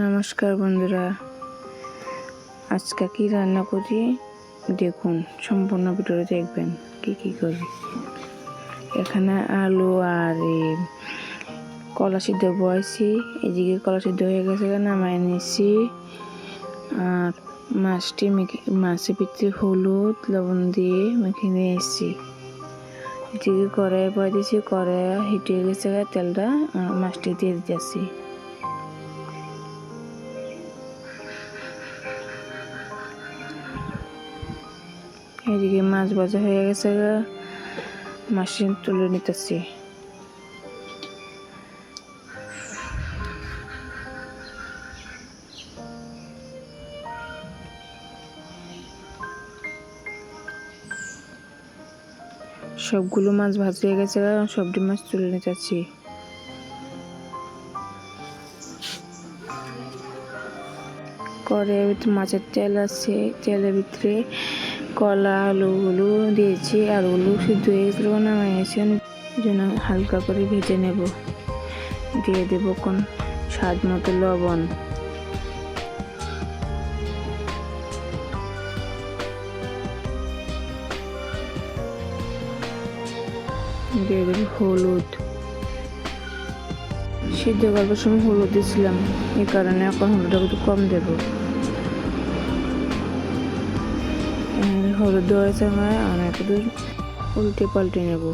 নমস্কার বন্ধুরা। আজকে কি রান্না করি দেখুন, সম্পূর্ণ ভিডিওটা দেখবেন, কি কি করি এখানে আলু আর কলা সিদ্ধ বয়েছি। এদিকে কলা সিদ্ধ হয়ে গেছে নামাই নিয়েছি আর মাছটি মেখে মাছের ভিতরে হলুদ, লবণ দিয়ে মেখে নিয়ে এসেছি এদিকে কড়াই পরে দিয়েছি কড়াই হিটে গেছে, তেলটা মাছটি দিয়ে দিতেছি। মাছ ভাজা হয়ে গেছে মাছটি তুলে নিতেছি। সবগুলো মাছ ভাজা হয়ে গেছে সবটি মাছ তুলে নিতেছি। করে মাছের তেল আছে, তেলের ভিতরে কলা আলুগুলো দিয়েছি আলুগুলো সিদ্ধ হয়ে গেছিল নামাইছি জন্য হালকা করে ভেজে নেব। দিয়ে দেব কোন স্বাদ মতো লবণ। দিয়ে দেবো হলুদ। সিদ্ধ করবার সময় হলুদ দিয়েছিলাম এই কারণে এখন হলুদটা একটু কম দেবো। হলুদ হয়েছে আমার, আর একটু উল্টে পাল্টে নেব।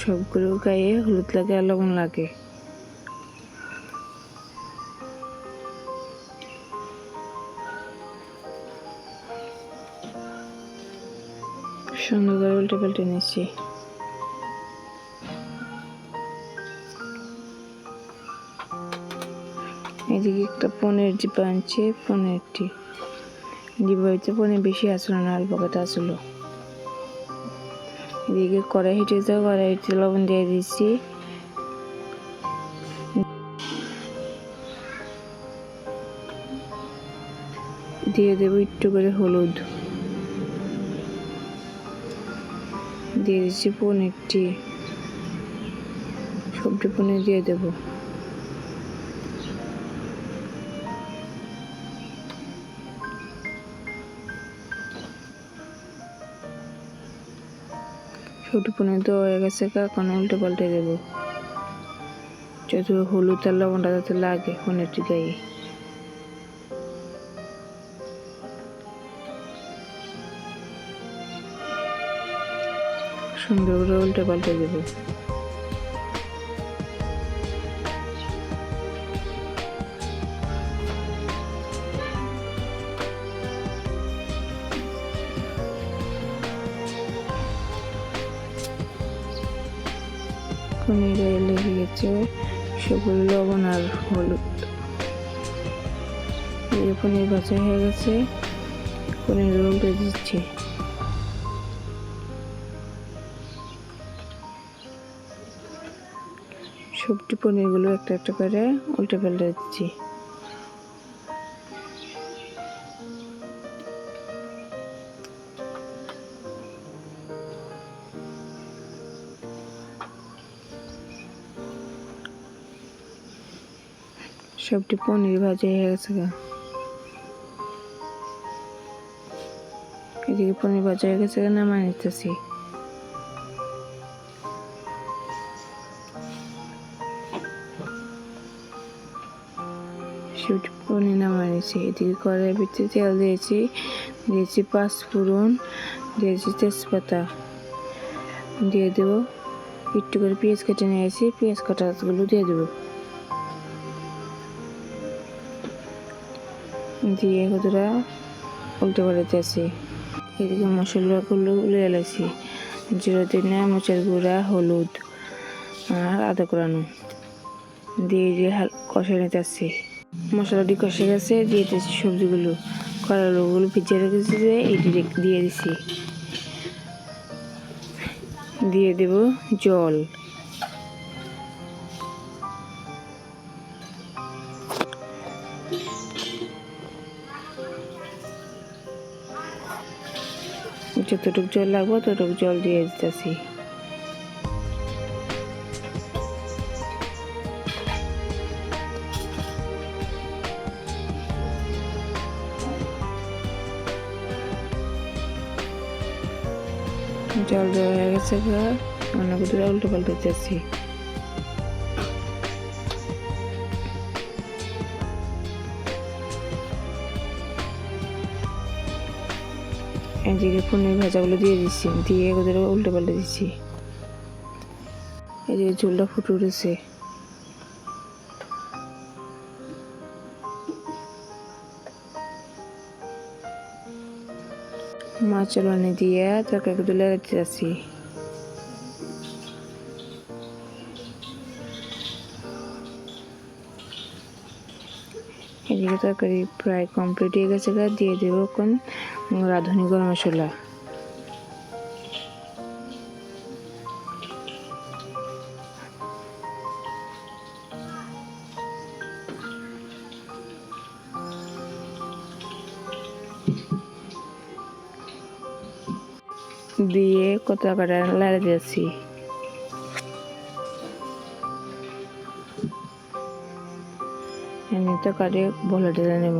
সবগুলো গায়ে হলুদ লাগে আর লবণ লাগে। সুন্দর করে উল্টে পাল্টে নিচ্ছি। এদিকে একটা পনির ডিব্বা আনছি পনিরটি। ডিব্বাতে পনির বেশি আসলো না, অল্প কথা আসলো। এদিকে কড়াই হিটেছে কড়াই হিটে লবণ দিয়ে দিচ্ছি। দিয়ে দেবো একটু করে হলুদ। দিয়ে দিচ্ছি পনিরটি। সবজি পনির দিয়ে দেবো। ছোটো পনির তো হয়ে গেছে এখন উল্টে পাল্টে দেবো। যত হলুদ আর লবণটা যাতে লাগে পনিরটি গায়ে সুন্দর করে উল্টে পাল্টে দেবো। পনির লেগে গেছে সেগুলো লবণ আর হলুদ। পনির ভাজা হয়ে গেছে। পনির উল্টে দিচ্ছি। সবটি পনিরগুলো একটা একটা করে উল্টে পাল্টে দিচ্ছি। সবটি পনির ভাজা হয়ে গেছে এদিকে পনির ভাজা হয়ে গেছে নামাই নিতেছি। সবটি পনির নামাই নিয়েছি এদিকে কড়াই ভিতরে তেল দিয়েছি। দিয়েছি পাঁচ ফোড়ন দিয়েছি তেজপাতা। দিয়ে দেবো, একটু করে পেঁয়াজ কেটে নিয়েছি। পেঁয়াজ কাটাগুলো দিয়ে দেবো। দিয়ে কতটা উল্টে পাল্টাতেছি এদিকে মশলাগুলো লিয়ে লাগছি জিরো দিনে মোচার গুঁড়া, হলুদ আর আদা কোরানো দিয়ে দিয়ে কষে নিতেছি। মশলাটি কষে গেছে, দিয়ে দিয়েছি সবজিগুলো। কলাগুলো ভিজিয়ে রেখেছি যে, এটি দিয়ে দিছি। দিয়ে দেব জল। যতটুকু জল লাগবো, ততটুকু জল দিয়ে দিতেছি। জল দেওয়া হয়ে গেছে অন্য কিছু উল্টো পাল্টে যাচ্ছি এদিকে পনির ভাজাগুলো দিয়ে দিচ্ছি, দিয়ে ওদের উল্টো পাল্টে দিচ্ছি। এদিকে ঝোলটা ফুটে উঠেছে। মাছের পানি দিয়ে তরকারি তুলে রাখতে যাচ্ছি। এদিকে তরকারি প্রায় কমপ্লিট হয়ে গেছে গা, দিয়ে দেবো কোন রাঁধুনি গরম মশলা। দিয়ে কত টাকাটা লাড়ে দিয়েছি। এনে তো কাটে বলে ঢেলে নেব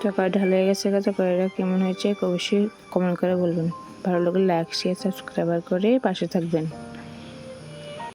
তরকারি ঢালে গেছে তরকারিটা কেমন হয়েছে অবশ্যই কমেন্ট করে বলবেন। ভালো লাগলে লাইক শেয়ার সাবস্ক্রাইবার করে পাশে থাকবেন।